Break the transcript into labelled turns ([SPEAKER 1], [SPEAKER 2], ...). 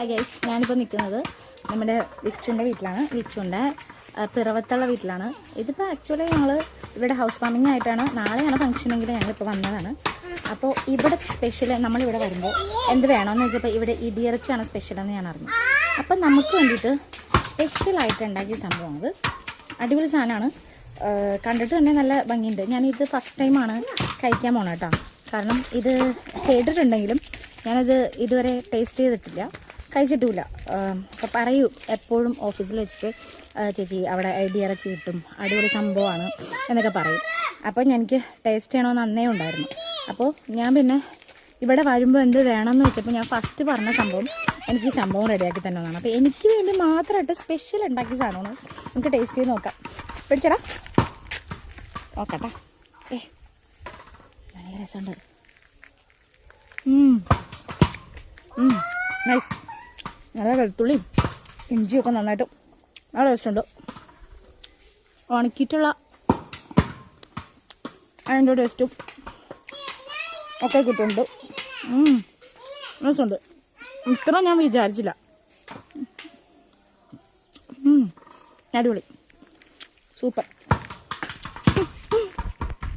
[SPEAKER 1] Hi guys ഞാനിപ്പോൾ നിൽക്കുന്നത് നമ്മുടെ വിച്ചുന്റെ വീട്ടിലാണ്. വിച്ചുന്റെ പിറവത്തുള്ള വീട്ടിലാണ്. ഇതിപ്പോൾ ആക്ച്വലി ഞങ്ങൾ ഇവിടെ ഹൗസ് വാമിംഗ് ആയിട്ടാണ്. നാളെയാണ് ഫംഗ്ഷനെങ്കിൽ ഞങ്ങളിപ്പോൾ വന്നതാണ്. അപ്പോൾ ഇവിടെ സ്പെഷ്യൽ നമ്മളിവിടെ വരുമ്പോൾ എന്ത് വേണമെന്ന് വെച്ചപ്പോൾ ഇവിടെ ഇടിയിറച്ചിയാണ് സ്പെഷ്യൽ എന്ന് ഞാൻ അറിഞ്ഞു. അപ്പം നമുക്ക് വേണ്ടിയിട്ട് സ്പെഷ്യലായിട്ട് ഉണ്ടാക്കിയ സംഭവം അത്. അടിപൊളി സാധനമാണ്. കണ്ടിട്ട് തന്നെ നല്ല ഭംഗിയുണ്ട്. ഞാനിത് ഫസ്റ്റ് ടൈമാണ് കഴിക്കാൻ പോണ കേട്ടോ. കാരണം ഇത് കേട്ടിട്ടുണ്ടെങ്കിലും ഞാനത് ഇതുവരെ ടേസ്റ്റ് ചെയ്തിട്ടില്ല. കഴിച്ചിട്ടുമില്ല അപ്പം പറയൂ എപ്പോഴും ഓഫീസിൽ വെച്ചിട്ട് ചേച്ചി അവിടെ ഇറച്ചി കിട്ടും. അടിപൊളി സംഭവമാണ് എന്നൊക്കെ പറയും. അപ്പോൾ എനിക്ക് ടേസ്റ്റ് ചെയ്യണമെന്ന് അന്നേ ഉണ്ടായിരുന്നു. അപ്പോൾ ഞാൻ പിന്നെ ഇവിടെ വരുമ്പോൾ എന്ത് വേണമെന്ന് വെച്ചപ്പോൾ ഞാൻ ഫസ്റ്റ് പറഞ്ഞ സംഭവം എനിക്ക് ഈ സംഭവം റെഡിയാക്കി തന്നെ അപ്പോൾ എനിക്ക് വേണ്ടി മാത്രമായിട്ട് സ്പെഷ്യൽ ഉണ്ടാക്കിയ സാധനമാണ്. നമുക്ക് ടേസ്റ്റ് ചെയ്ത് നോക്കാം. പിടിച്ചടാ. നോക്കട്ടെ. ഏ നല്ല രസമുണ്ട്. നല്ല വെളുത്തുള്ളിയും ഇഞ്ചിയൊക്കെ നന്നായിട്ട് നല്ല ടേസ്റ്റുണ്ട് ഉണക്കിയിട്ടുള്ള അതിന്റെ ടേസ്റ്റും ഒക്കെ കിട്ടുന്നുണ്ട്. രസമുണ്ട്. ഇത്ര ഞാൻ വിചാരിച്ചില്ല. അടിപൊളി. സൂപ്പർ.